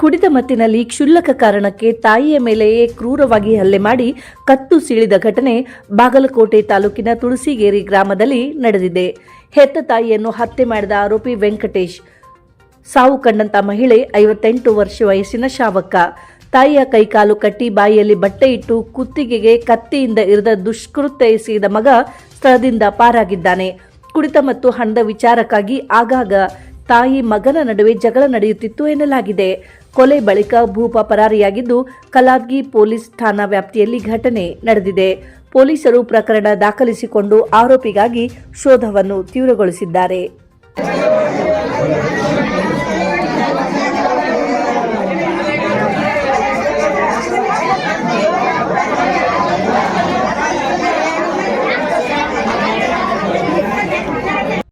ಕುಡಿದ ಮತ್ತಿನಲ್ಲಿ ಕ್ಷುಲ್ಲಕ ಕಾರಣಕ್ಕೆ ತಾಯಿಯ ಮೇಲೆಯೇ ಕ್ರೂರವಾಗಿ ಹಲ್ಲೆ ಮಾಡಿ ಕತ್ತು ಸೀಳಿದ ಘಟನೆ ಬಾಗಲಕೋಟೆ ತಾಲೂಕಿನ ತುಳಸಿಗೇರಿ ಗ್ರಾಮದಲ್ಲಿ ನಡೆದಿದೆ. ಹೆತ್ತ ತಾಯಿಯನ್ನು ಹತ್ಯೆ ಮಾಡಿದ ಆರೋಪಿ ವೆಂಕಟೇಶ್, ಸಾವು ಕಂಡಂತ ಮಹಿಳೆ ಐವತ್ತೆಂಟು ವರ್ಷ ವಯಸ್ಸಿನ ಶಾವಕ. ತಾಯಿಯ ಕೈಕಾಲು ಕಟ್ಟಿ ಬಾಯಿಯಲ್ಲಿ ಬಟ್ಟೆ ಇಟ್ಟು ಕುತ್ತಿಗೆಗೆ ಕತ್ತಿಯಿಂದ ಇರಿದ ದುಷ್ಕೃತ್ಯ ಮಗ ಸ್ಥಳದಿಂದ ಪಾರಾಗಿದ್ದಾನೆ. ಕುಡಿತ ಮತ್ತು ಹಣದ ವಿಚಾರಕ್ಕಾಗಿ ಆಗಾಗ ತಾಯಿ ಮಗನ ನಡುವೆ ಜಗಳ ನಡೆಯುತ್ತಿತ್ತು ಎನ್ನಲಾಗಿದೆ. ಕೊಲೆ ಬಳಿಕ ಭೂಪ ಪರಾರಿಯಾಗಿದ್ದು ಕಲಾದ್ಗಿ ಪೊಲೀಸ್ ಠಾಣಾ ವ್ಯಾಪ್ತಿಯಲ್ಲಿ ಘಟನೆ ನಡೆದಿದೆ. ಪೊಲೀಸರು ಪ್ರಕರಣ ದಾಖಲಿಸಿಕೊಂಡು ಆರೋಪಿಗಾಗಿ ಶೋಧವನ್ನು ತೀವ್ರಗೊಳಿಸಿದ್ದಾರೆ.